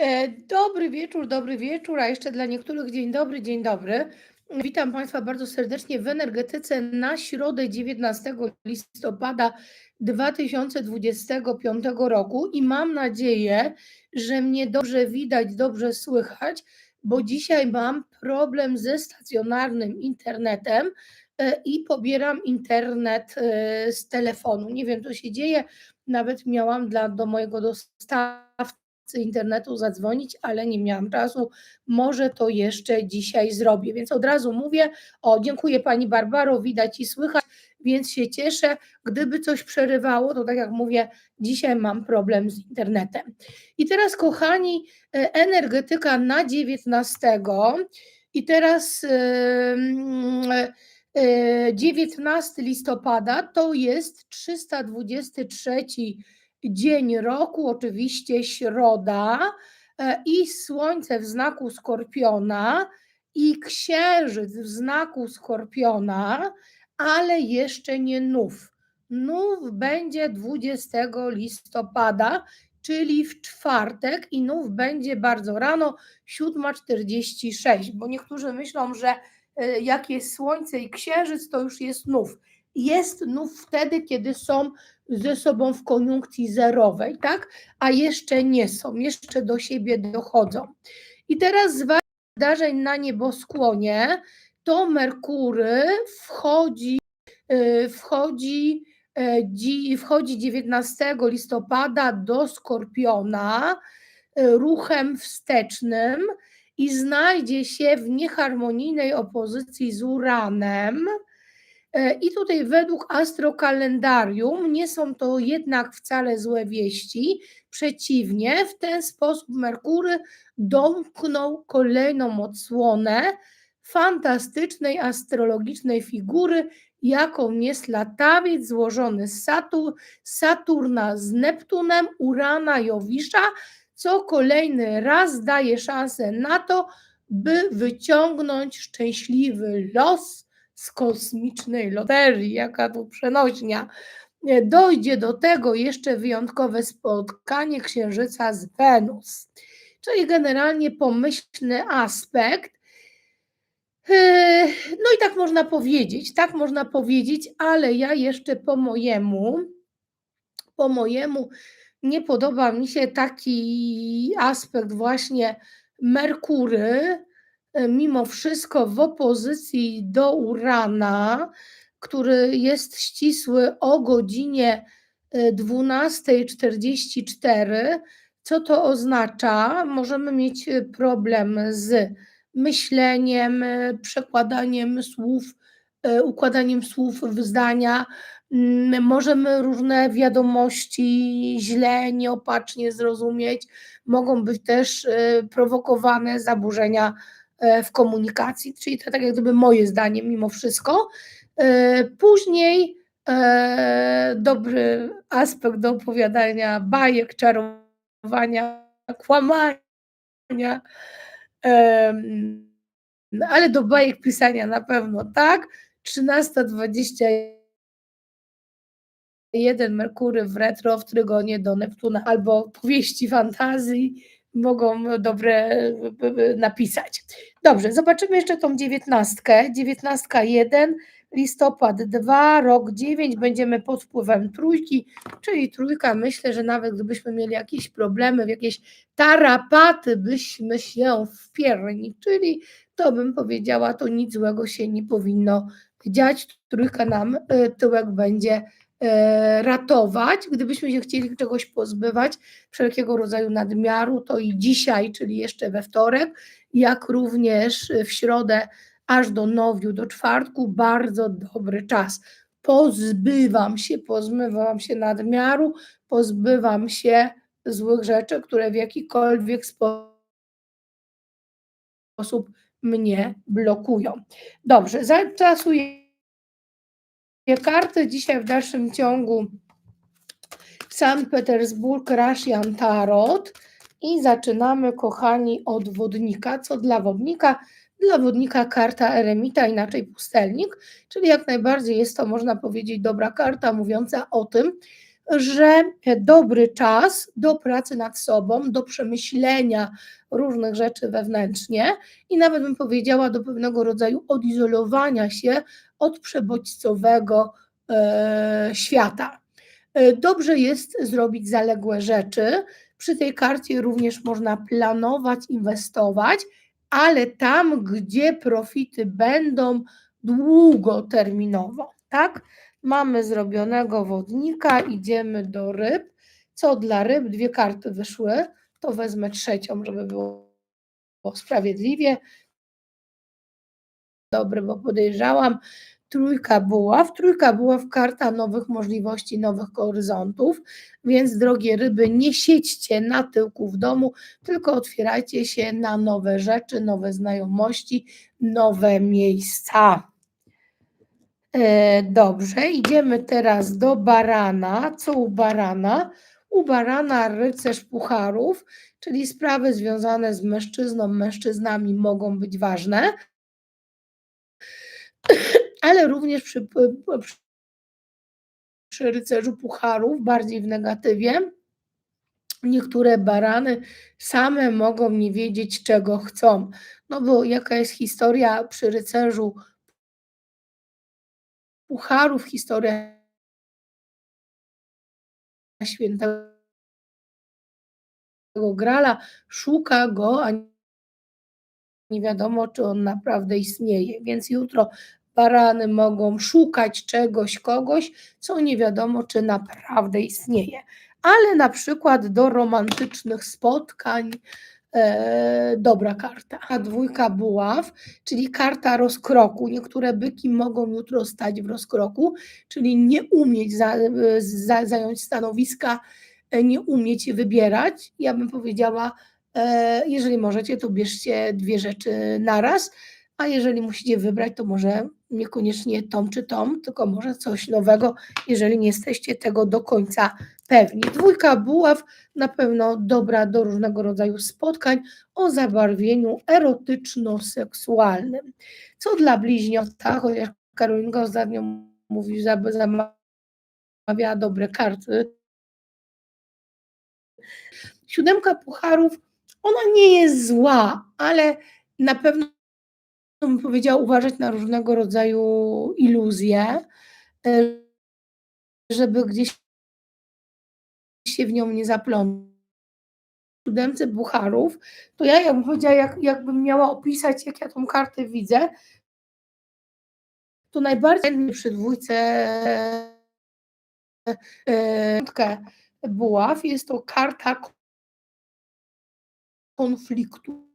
E, dobry wieczór, dobry wieczór, a jeszcze dla niektórych dzień dobry, dzień dobry. Witam Państwa bardzo serdecznie w energetyce na środę 19 listopada 2025 roku i mam nadzieję, że mnie dobrze widać, dobrze słychać, bo dzisiaj mam problem ze stacjonarnym internetem e, i pobieram internet e, z telefonu. Nie wiem, co się dzieje. Nawet miałam dla, do mojego dostawcy internetu zadzwonić, ale nie miałam czasu. Może to jeszcze dzisiaj zrobię. Więc od razu mówię: O, dziękuję Pani Barbaro, widać i słychać, więc się cieszę. Gdyby coś przerywało, to tak jak mówię, dzisiaj mam problem z internetem. I teraz, kochani, e, energetyka na 19. I teraz. Yy, 19 listopada to jest 323 dzień roku, oczywiście środa, e, i słońce w znaku skorpiona, i księżyc w znaku skorpiona, ale jeszcze nie nów. Nów będzie 20 listopada, czyli w czwartek, i nów będzie bardzo rano, 7.46, bo niektórzy myślą, że e, jak jest słońce i księżyc, to już jest nów. Jest nów wtedy, kiedy są ze sobą w koniunkcji zerowej, tak? A jeszcze nie są, jeszcze do siebie dochodzą. I teraz z wydarzeń na nieboskłonie to Merkury wchodzi, y, wchodzi, y, wchodzi 19 listopada do Skorpiona y, ruchem wstecznym i znajdzie się w nieharmonijnej opozycji z Uranem I tutaj według astrokalendarium nie są to jednak wcale złe wieści. Przeciwnie, w ten sposób Merkury domknął kolejną odsłonę fantastycznej astrologicznej figury, jaką jest latawiec złożony z Satur, Saturna z Neptunem, Urana i Owisza, co kolejny raz daje szansę na to, by wyciągnąć szczęśliwy los z kosmicznej loterii, jaka tu przenośnia. Dojdzie do tego jeszcze wyjątkowe spotkanie Księżyca z Wenus, czyli generalnie pomyślny aspekt. Yy, no i tak można powiedzieć, tak można powiedzieć, ale ja jeszcze po mojemu, po mojemu nie podoba mi się taki aspekt właśnie Merkury, E, mimo wszystko w opozycji do Urana, który jest ścisły o godzinie 12.44. E, Co to oznacza? Możemy mieć e, problem z myśleniem, przekładaniem słów, układaniem słów w zdania. Mm, możemy różne wiadomości źle, nieopatrznie zrozumieć. Mogą być też prowokowane zaburzenia E, w komunikacji, czyli to tak jak gdyby moje zdanie mimo wszystko. E, później e, dobry aspekt do opowiadania bajek, czarowania, kłamania, ale do bajek pisania na pewno tak. 13.21 Merkury w retro w trygonie do Neptuna albo powieści fantazji mogą dobre napisać. Dobrze, zobaczymy jeszcze tą dziewiętnastkę. Dziewiętnastka 1, listopad 2, rok 9, będziemy pod wpływem trójki, czyli trójka, myślę, że nawet gdybyśmy mieli jakieś problemy, w jakieś tarapaty, byśmy się wpierniczyli, to bym powiedziała, to nic złego się nie powinno dziać. Trójka nam y, tyłek będzie E, ratować. Gdybyśmy się chcieli czegoś pozbywać, wszelkiego rodzaju nadmiaru, to i dzisiaj, czyli jeszcze we wtorek, jak również w środę, aż do nowiu, do czwartku, bardzo dobry czas. Pozbywam się, pozbywam się nadmiaru, pozbywam się złych rzeczy, które w jakikolwiek sposób mnie blokują. Dobrze, zaczasuję karty dzisiaj w dalszym ciągu Sankt Petersburg Russian Tarot i zaczynamy, kochani, od wodnika. Co dla wodnika? Dla wodnika karta eremita, inaczej pustelnik, czyli jak najbardziej jest to, można powiedzieć, dobra karta mówiąca o tym, że dobry czas do pracy nad sobą, do przemyślenia różnych rzeczy wewnętrznie i nawet bym powiedziała do pewnego rodzaju odizolowania się od przebodźcowego e, świata. E, dobrze jest zrobić zaległe rzeczy. Przy tej karcie również można planować, inwestować, ale tam, gdzie profity będą długoterminowo, tak? Mamy zrobionego wodnika, idziemy do ryb. Co dla ryb? Dwie karty wyszły, to wezmę trzecią, żeby było sprawiedliwie. Dobry, bo podejrzałam. Trójka buław. Trójka buław karta nowych możliwości, nowych horyzontów, więc drogie ryby, nie siedźcie na tyłku w domu, tylko otwierajcie się na nowe rzeczy, nowe znajomości, nowe miejsca. E, dobrze, idziemy teraz do barana. Co u barana? U barana rycerz pucharów, czyli sprawy związane z mężczyzną, mężczyznami mogą być ważne, ale również przy, przy, przy rycerzu pucharów, bardziej w negatywie. Niektóre barany same mogą nie wiedzieć, czego chcą. No bo jaka jest historia przy rycerzu pucharów, historia świętego Grala, szuka go, a nie wiadomo, czy on naprawdę istnieje. Więc jutro barany mogą szukać czegoś, kogoś, co nie wiadomo, czy naprawdę istnieje. Ale na przykład do romantycznych spotkań e, dobra karta. A dwójka buław, czyli karta rozkroku. Niektóre byki mogą jutro stać w rozkroku, czyli nie umieć za, za, zająć stanowiska, e, nie umieć wybierać. Ja bym powiedziała, e, jeżeli możecie, to bierzcie dwie rzeczy naraz, a jeżeli musicie wybrać, to może niekoniecznie tom czy tom, tylko może coś nowego, jeżeli nie jesteście tego do końca pewni. Dwójka buław na pewno dobra do różnego rodzaju spotkań o zabarwieniu erotyczno-seksualnym. Co dla bliźniąta, chociaż Karolinka ostatnio mówi, że zamawiała dobre karty. Siódemka pucharów, ona nie jest zła, ale na pewno bym powiedziała, uważać na różnego rodzaju iluzje, e, żeby gdzieś się w nią nie zaplątał. Siódemce Bucharów, to ja ją powiedziała, jak, jakbym miała opisać, jak ja tą kartę widzę, to najbardziej przy dwójce e, buław jest to karta konfliktu